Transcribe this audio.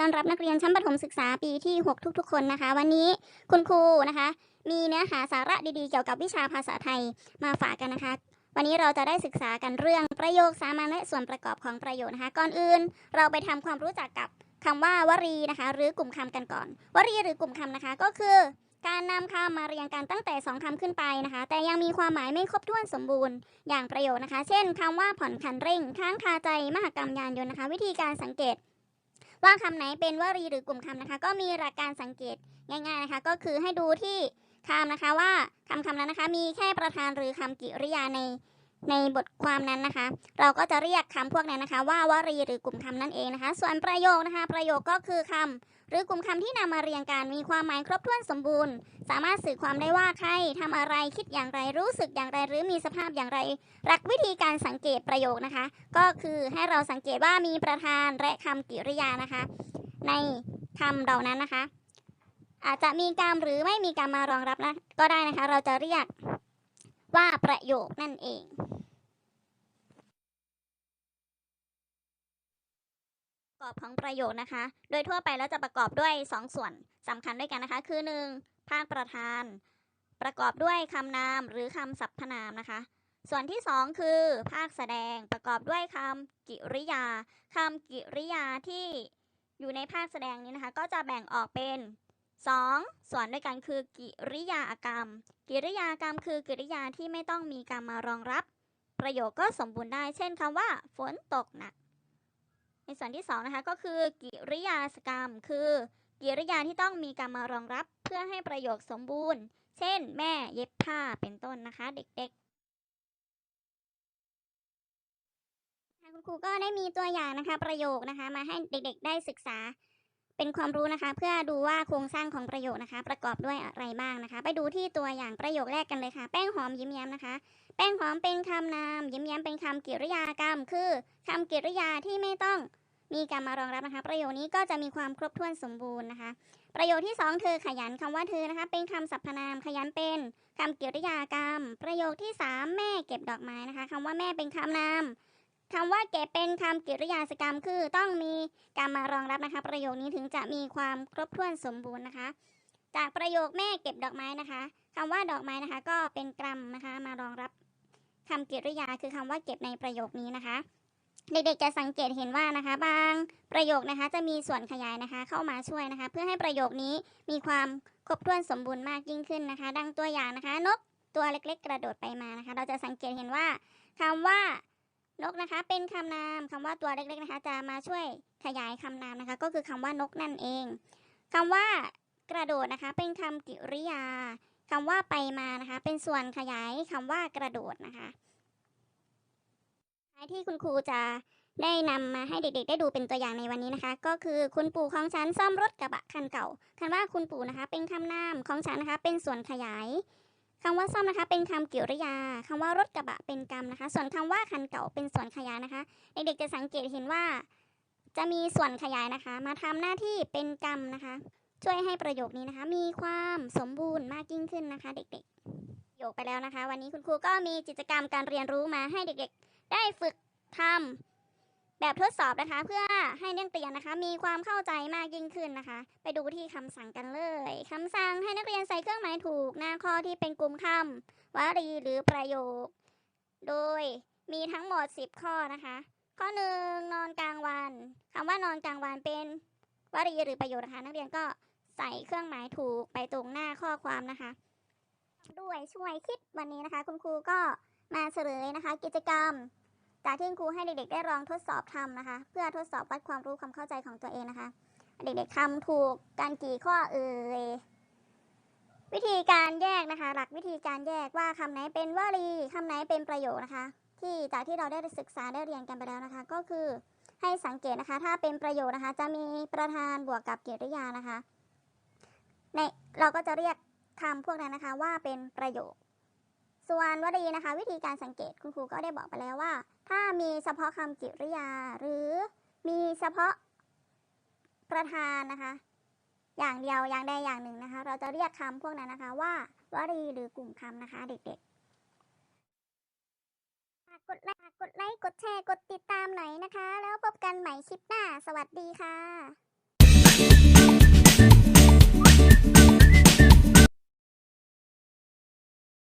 ต้อนรับนักเรียนชั้นประถมศึกษาปีที่ 6 ทุก ๆ คนนะคะ วันนี้คุณครูนะคะ มีเนื้อหาสาระดีๆ เกี่ยวกับวิชาภาษาไทยมาฝากกันนะคะ วันนี้เราจะได้ศึกษากันเรื่องประโยคสามัญและส่วนประกอบของประโยคนะคะ ก่อนอื่น เราไปทำความรู้จักกับคำว่าวลีนะคะ หรือกลุ่มคำกันก่อนวลีหรือกลุ่มคำนะคะก็คือ การนำคำมาเรียงกันตั้งแต่ 2คำขึ้นไปนะคะ แต่ยังมีความหมายไม่ครบถ้วนสมบูรณ์อย่างประโยคนะคะ เช่นคำว่าผ่อนคันเร่งค้างคาใจมหกรรมยานยนต์นะคะ วิธีการสังเกต ว่าคำไหนเป็นวลีหรือกลุ่มคำนะคะ ก็มีหลักการสังเกตง่าย ๆนะคะ ก็คือให้ดูที่คำนะคะว่าคำคำนั้นนะคะ มีแค่ประธานหรือคำกริยาใน ในบทความนั้นนะคะ เราก็จะเรียกคำพวกนั้นนะคะ ว่าวลีหรือกลุ่มคำนั่นเองนะคะ ส่วนประโยคนะคะ ประโยคก็คือคำหรือกลุ่มคำที่นำมาเรียงกันมีความหมายครบถ้วนสมบูรณ์ สามารถสื่อความได้ว่าใครทำอะไรคิดอย่างไรรู้สึกอย่างไรหรือมีสภาพอย่างไร หลักวิธีการสังเกตประโยคนะคะ ก็คือให้เราสังเกตว่ามีประธานและคำกริยานะคะ ในคำเหล่านั้นนะคะ อาจจะมีกรรมหรือไม่มีกรรมมารองรับนะก็ได้นะคะ เราจะเรียกว่าประโยคนั่นเอง ประ กอบของประโยคนะคะ โดยทั่วไปแล้วจะประกอบด้วย 2 ส่วนสำคัญด้วยกันนะคะ คือ 1. ภาคประธาน ประกอบด้วยคำนามหรือคำสรรพนามนะคะ ส่วนที่ 2 คือ ภาคแสดงประกอบด้วยคำกริยาคำกริยาที่อยู่ในภาคแสดงนี้นะคะ ก็จะแบ่งออกเป็น 2 ส่วนด้วยกันคือกิริยากรรม กิริยากรรมคือกิริยาที่ไม่ต้องมีกรรมมารองรับ ประโยคก็สมบูรณ์ได้ เช่นคำว่า ฝนตกหนัก ในส่วนที่2นะคะก็คือกิริยากรรม คือ กิริยาที่ต้องมีกรรมมารองรับเพื่อให้ประโยคสมบูรณ์ เช่น แม่เย็บผ้าเป็นต้นนะคะ เด็กๆคุณครูก็ได้มีตัวอย่างนะคะประโยคนะคะมาให้เด็กๆได้ศึกษา เป็นความรู้นะคะ เพื่อดูว่าโครงสร้างของประโยคนะคะ ประกอบด้วยอะไรบ้างนะคะ ไปดูที่ตัวอย่างประโยคแรกกันเลยค่ะ แป้งหอมยิ้มแย้มนะคะ แป้งหอมเป็นคำนาม ยิ้มแย้มเป็นคำกริยากรรม คือคำกริยาที่ไม่ต้องมีกรรมมารองรับนะคะ ประโยคนี้ก็จะมีความครบถ้วนสมบูรณ์นะคะ ประโยคที่ 2 เธอขยันคำว่าเธอนะคะ เป็นคำสรรพนามขยันเป็นคำกริยากรรม ประโยคที่ 3 แม่เก็บดอกไม้นะคะคำว่าแม่เป็นคำนาม คำว่าเก็บเป็นคำกริยาสกรรมคือต้องมีกรรมมารองรับนะคะ ประโยคนี้ถึงจะมีความครบถ้วนสมบูรณ์นะคะ จากประโยคแม่เก็บดอกไม้นะคะคำว่าดอกไม้นะคะ ก็เป็นกรรมนะคะ มารองรับคำกริยาคือคำว่าเก็บในประโยคนี้นะคะ เด็กๆจะสังเกตเห็นว่านะคะ บางประโยคนะคะ จะมีส่วนขยายนะคะ เข้ามาช่วยนะคะ เพื่อให้ประโยคนี้มีความครบถ้วนสมบูรณ์มากยิ่งขึ้นนะคะ ดังตัวอย่างนะคะ นกตัวเล็ก ๆ กระโดดไปมานะคะ เราจะสังเกตเห็นว่าคำว่า นกนะคะเป็นคำนามคำว่าตัวเล็กๆนะคะ จะมาช่วยขยายคำนามนะคะ ก็คือคำว่านกนั่นเองคำว่ากระโดดนะคะ เป็นคำกริยาคำว่าไปมานะคะ เป็นส่วนขยายคำว่ากระโดดนะคะท้ายที่คุณครูจะได้นำมาให้เด็กๆ ได้ดูเป็นตัวอย่างในวันนี้นะคะ ก็คือคุณปู่ของฉันซ่อมรถกระบะคันเก่าคำว่าคุณปู่นะคะ เป็นคำนามของฉันนะคะ เป็นส่วนขยาย คำว่าซ่อมนะคะ เป็นคำกริยาคำว่ารถกระบะเป็นกรรมนะคะ ส่วนคำว่าคันเก่าเป็นส่วนขยายนะคะเด็กๆจะสังเกตเห็นว่า จะมีส่วนขยายนะคะ มาทำหน้าที่เป็นกรรมนะคะ ช่วยให้ประโยคนี้นะคะ มีความสมบูรณ์มากยิ่งขึ้นนะคะ เด็กๆประโยคไปแล้วนะคะ วันนี้คุณครูก็มีกิจกรรมการเรียนรู้มาให้เด็กๆ ได้ฝึกทำ แบบทดสอบนะคะ เพื่อให้นักเรียนนะคะ มีความเข้าใจมากยิ่งขึ้นนะคะ ไปดูที่คำสั่งกันเลยคำสั่งให้นักเรียนใส่เครื่องหมายถูกหน้าข้อที่เป็นกลุ่มคำวลีหรือประโยค โดยมีทั้งหมด 10 ข้อนะคะ ข้อหนึ่งนอนกลางวันคำว่านอนกลางวันเป็นวลีหรือประโยคนะคะ นักเรียนก็ใส่เครื่องหมายถูกไปตรงหน้าข้อความนะคะ ด้วยช่วยคิดวันนี้นะคะ คุณครูก็มาเฉลยนะคะ กิจกรรม จากที่ครูให้เด็กๆ ได้ลองทดสอบทำนะคะ เพื่อทดสอบวัดความรู้ความเข้าใจของตัวเองนะคะ เด็กๆทำถูกกันกี่ข้อเอ่ยวิธีการแยกนะคะ หลักวิธีการแยกว่าคำไหนเป็นวลีคำไหนเป็นประโยคนะคะ ที่จากที่เราได้ศึกษาได้เรียนกันไปแล้วนะคะ ก็คือให้สังเกตนะคะ ถ้าเป็นประโยคนะคะ จะมีประธานบวกกับกริยานะคะในเราก็จะเรียกคำพวกนั้นนะคะว่าเป็นประโยค ส่วนวลีนะคะ วิธีการสังเกตคุณครูก็ได้บอกไปแล้วว่า ถ้ามีเฉพาะคำกริยา หรือมีเฉพาะประธานนะคะ อย่างเดียวอย่างใดอย่างหนึ่งนะคะ เราจะเรียกคำพวกนั้นนะคะ ว่าวลีหรือกลุ่มคำนะคะ เด็กๆกดไลค์กดไลค์กดแชร์กดติดตามหน่อยนะคะ แล้วพบกันใหม่คลิปหน้า สวัสดีค่ะ